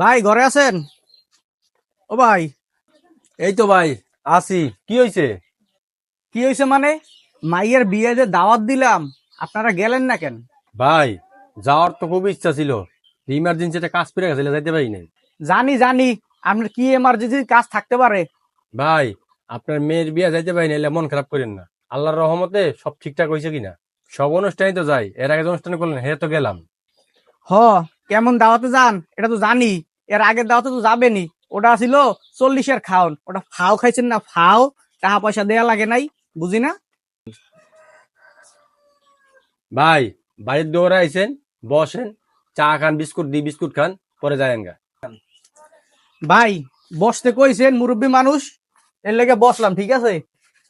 ভাই ঘরে আছেন? ও ভাই। এই তো ভাই আসি কি হয়েছে কি হয়েছে মানে? মাইয়ের বিয়ে যে দাওয়াত দিলাম আপনারা গেলেন না কেন? ভাই যাওয়ার তো খুব ইচ্ছা ছিল। ইমার্জেন্সি একটা কাজ পেরে গেছিল যাইতে পারি নাই। জানি জানি। আপনার কি এমার্জেন্সি কাজ থাকতে পারে? ভাই আপনার মেয়ের বিয়ে যাইতে পারি না মন খারাপ করেন না। আল্লাহর রহমতে সব ঠিকঠাক হয়েছে কিনা? সব অনুষ্ঠানে তো যাই এর আগে যে অনুষ্ঠানে করলেন হে তো গেলাম। হ কেমন দাওয়াতে যান? এটা তো জানি। এর আগের দাওয়াতে তো যাবেনি। ওটা ছিল চল্লিশের খাওন। ওটা ফাও খাইছেন না ফাও? টাকা পয়সা দেয়া লাগে নাই বুঝি না? ভাই বাড়ির দৌড়ে আইছেন বসেন চা খান বিস্কুট দি বিস্কুট খান পরে যায়েন গা। ভাই বসতে কইছেন মুরব্বী মানুষ এর লেগে বসলাম ঠিক আছে?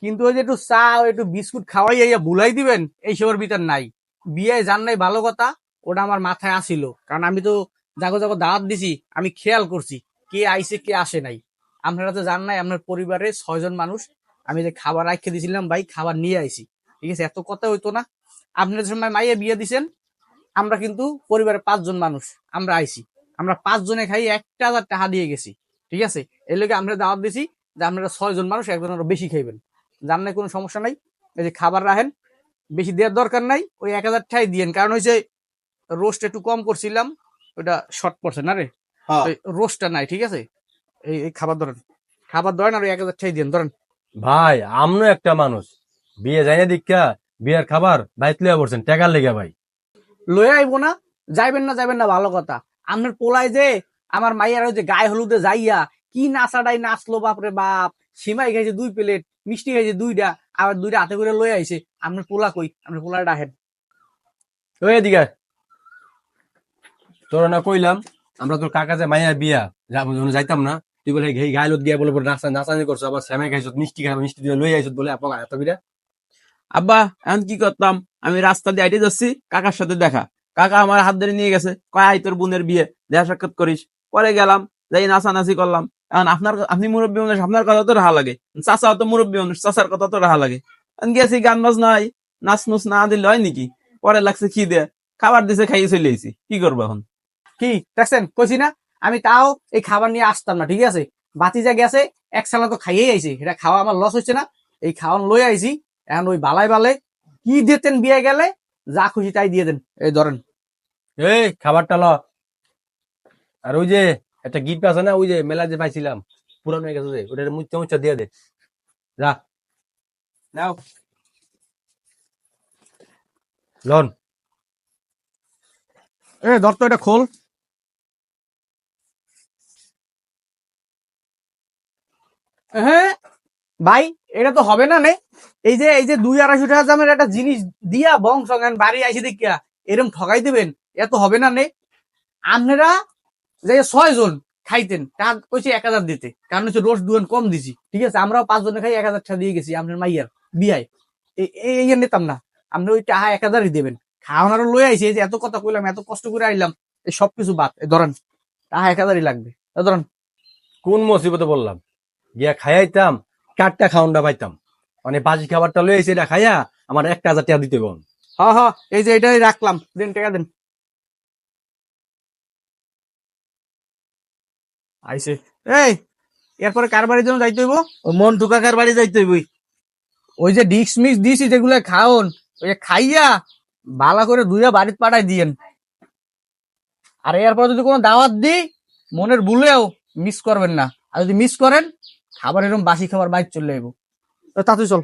কিন্তু ওই যে একটু চা একটু বিস্কুট খাওয়াই বুলাই দিবেন এইসবের ভিতর নাই। বিয়ে জান নাই ভালো কথা। ওটা আমার মাথায় আসিল। কারণ আমি তো জাগো জাগো দাওয়াত দিছি, আমি খেয়াল করছি কে আইছে, কে আসে নাই। আপনারা তো জান নাই, আপনার পরিবারে ছয়জন মানুষ, আমি যে খাবার রাখতে দিয়েছিলাম ভাই, খাবার নিয়ে আইছি। ঠিক আছে, এত কথা হইতো না। আপনারা যে সময় মাইয়ে বিয়ে দিছেন, আমরা কিন্তু পরিবারের পাঁচজন মানুষ, আমরা আইছি। আমরা পাঁচজনে খাই, একটা হাজার টাকা দিয়ে গেছি। ঠিক আছে? এই লোকে আমরা দাওয়াত দিছি যে আপনারা ছয়জন মানুষ, একজন আরও বেশি খাইবেন। জানলে কোনো সমস্যা নাই? এই যে খাবার রাখেন, বেশি দেওয়ার দরকার নাই, ওই এক হাজার টাকাই দিয়েন। কারণ যে রোস্ট একটু কম করছিলাম ওটা শর্ট পড়ছে না রে? রোস্টটা নাই ঠিক আছে? এই এই খাবার ধরেন। খাবার ধরেন আর এক হাজার টাকাই দিয়েন ধরেন। ভাই আমনো একটা মানুষ। বিয়ে যাই না দীক্ষা বিয়ের খাবার বাইত লিয়া পড়ছেন টাকার লেগে ভাই। লয়ে আইবো না যাইবেন না যাইবেন না ভালো কথা। আপনার পোলায় যে আমার মাইয়ার ওই যে গায়ে হলুদে যাইয়া কি নাচাটাই নাচলো বাপরে বাপ। সিমাই খাইছে দুই প্লেট মিষ্টি খাইছে দুইটা আবার দুইটা হাতে করে লয়ে আইছে। আপনার পোলা কই? আপনার পোলা ডাহেন ওই এদিকে। তোর কইলাম, আমরা তোর কাকা যে মাইয়া বিয়া যাইতাম না। তুই বলে ঘেই গাইলত দিয়া বলে নাচা নাচানি করছ, আবার শ্যামে খাইছ মিষ্টি খাই মিষ্টি দিয়ে লই আইছত বলে, আপা, এত বিরা আব্বা, এখন কি করতাম? আমি রাস্তা দিয়ে আইটে যাচ্ছি, কাকার সাথে দেখা। কাকা আমার হাত ধরে নিয়ে গেছে, কয় আই তোর বোনের বিয়ে দেখা সাক্ষাৎ করিস। পরে গেলাম, যাই নাচানাচি করলাম। এখন আপনার আপনি মুরব্বী মানুষ, আপনার কথা তো রাহা লাগে। চাচা তো মুরব্বী মানুষ, চাচার কথা তো রাহা লাগে। গেছি, গান বাজনা হয়, নাচ নুচ না দিলে হয় নাকি? পরে লাগছে কি দে খাবার দিছে, খাইয়ে চলে আইছি। কি করব এখন? কি? দেখছেন? কইছি না? আমি তাও এই খাবার নিয়ে আসতাম না ঠিক আছে? বাতি বাতিজা গেছে এক সালা তো খাইয়েই আইছি। এটা খাওয়া আমার লস হচ্ছে না। এই খাওয়ান লই আইছি। এখন ওই বালাই বালে কি দিতেন বিয়ে গেলে যা খুশি তাই দিয়ে দেন। এই ধরেন। এই খাবারটা ল। আর ওই যে একটা গিফট আছে না ওই যে মেলা যে পাইছিলাম পুরানো হয়ে গেছে যে ওটা মুচ্চা মুচ্চা দিয়ে দে। যা। নাও। লন। এ ধর তো এটা খোল। হ্যাঁ? ভাই, এটা তো হবে না নে। এই যে এই যে দুই আড়াইশো টাকা দামের একটা জিনিস দিয়া বংশ বাড়ি আইসি দেখিয়া, এরম ঠকাই দিবেন এত হবে না নে। আপনারা যে ছয় জন খাইতেন, তা কইছে এক হাজার দিতে। কারণ হচ্ছে রোজ দুজন কম দিছি, ঠিক আছে? আমরাও পাঁচ জনে খাই এক হাজার টাকা দিয়ে গেছি, আপনার মাইয়ার বিয়ায়। এই নিতাম না। আপনি ওই টাকা এক হাজারই দেবেন। খাওয়ানোরও লই এই যে এত কথা কইলাম, এত কষ্ট করে আইলাম, এই সবকিছু বাদ। ধরেন, টাকা এক হাজারই লাগবে। ধরেন। কোন মুসিবতে বললাম গিয়া খাইয়াইতাম চারটা খাওয়ানটা পাইতাম। মানে বাজি খাবারটা লই আইছে এটা খাইয়া আমার একটা হাজার টাকা দিতে বল। হ হ এই যে এটাই রাখলাম। দেন টাকা দেন। আইছে। এই এরপরে কার বাড়ির জন্য যাইতে হইব? মন বাড়ি যাইতে ওই যে ডিক্স মিক্স দিছি যেগুলো খাওন ওই যে খাইয়া করে দুইয়া বাড়িতে পাঠাই দিয়েন। আর এরপর যদি কোনো দাওয়াত দিই মনের ভুলেও মিস করবেন না। আর যদি মিস করেন খাবার এরকম বাসি খাবার বাইর চলে যাব তাতে চল।